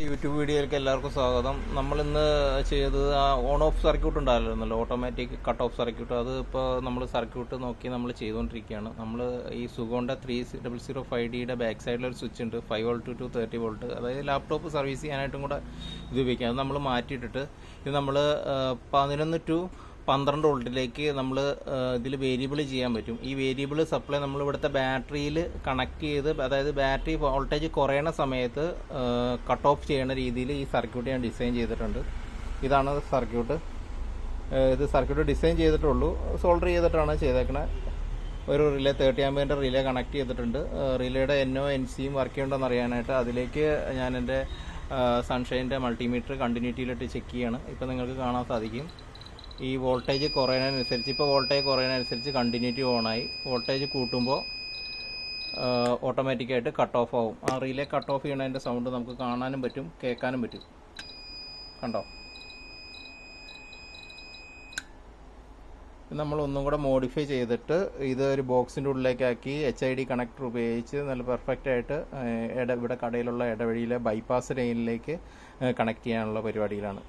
YouTube വീഡിയോയിലേക്ക് എല്ലാവർക്കും സ്വാഗതം. നമ്മൾ ഇന്ന് ചെയ്തത് ആ ഓൺ ഓഫ് സർക്യൂട്ട് ഉണ്ടായിരുന്നല്ലോ ഓട്ടോമാറ്റിക് കട്ട് ഓഫ് സർക്യൂട്ട് അത് ഇപ്പോൾ നമ്മൾ സർക്യൂട്ട് നോക്കി നമ്മൾ ചെയ്തുകൊണ്ടിരിക്കുകയാണ്. നമ്മൾ ഈ സുഗോണ്ട ത്രീ ഡബിൾ സീറോ ഫൈവ് ഡിയുടെ ബാക്ക് സൈഡിൽ ഒരു സ്വിച്ച് ഉണ്ട്. Five volt to thirty volt അതായത് ലാപ്ടോപ്പ് സർവീസ് ചെയ്യാനായിട്ടും കൂടെ ഇത് ഉപയോഗിക്കാം. അത് നമ്മൾ മാറ്റിയിട്ടിട്ട് ഇത് നമ്മൾ പതിനൊന്ന് ടു പന്ത്രണ്ട് വോൾട്ടിലേക്ക് നമ്മൾ ഇതിൽ വേരിയബിൾ ചെയ്യാൻ പറ്റും. ഈ വേരിയബിൾ സപ്ലൈ നമ്മൾ ഇവിടുത്തെ ബാറ്ററിയിൽ കണക്ട് ചെയ്ത് അതായത് ബാറ്ററി വോൾട്ടേജ് കുറയണ സമയത്ത് കട്ട് ഓഫ് ചെയ്യുന്ന രീതിയിൽ ഈ സർക്യൂട്ട് ഞാൻ ഡിസൈൻ ചെയ്തിട്ടുണ്ട്. ഇതാണ് സർക്യൂട്ട് ഇത് സർക്യൂട്ട് ഡിസൈൻ ചെയ്തിട്ടുള്ളൂ. സോൾഡർ ചെയ്തിട്ടാണ് ചെയ്തേക്കണത് ഒരു റിലേ തേർട്ടി ആമ്പിന്റെ റിലേ കണക്ട് ചെയ്തിട്ടുണ്ട്. റിലേയുടെ എന്നോ എൻ സിയും വർക്ക് ചെയ്യണമെന്ന് അറിയാനായിട്ട് അതിലേക്ക് ഞാൻ എന്റെ സൺഷൈന്റെ മൾട്ടിമീറ്റർ കണ്ടിന്യൂറ്റിയിലിട്ട് ചെക്ക് ചെയ്യാണ്. ഇപ്പം നിങ്ങൾക്ക് കാണാൻ സാധിക്കും. ഈ വോൾട്ടേജ് കുറയുന്നതിനനുസരിച്ച് ഇപ്പോൾ വോൾട്ടേജ് കുറയുന്നതിനനുസരിച്ച് കണ്ടിന്യൂറ്റി ഓണായി വോൾട്ടേജ് കൂട്ടുമ്പോൾ ഓട്ടോമാറ്റിക്കായിട്ട് കട്ട് ഓഫ് ആവും. ആ റീലേ കട്ട് ഓഫ് ചെയ്യണതിന്റെ സൗണ്ട് നമുക്ക് കാണാനും പറ്റും കേൾക്കാനും പറ്റും. കണ്ടോ? ഒന്നും കൂടെ മോഡിഫൈ ചെയ്തിട്ട് ഇത് ഒരു ബോക്സിന്റെ ഉള്ളിലേക്കാക്കി എച്ച് ഐ ഡി കണക്ടർ ഉപയോഗിച്ച് നല്ല പെർഫെക്റ്റ് ആയിട്ട് ഇട ഇവിടെ കടയിലുള്ള ഇടവഴിയിലെ ബൈപ്പാസ് ലൈനിലേക്ക് കണക്ട് ചെയ്യാനുള്ള പരിപാടിയിലാണ്.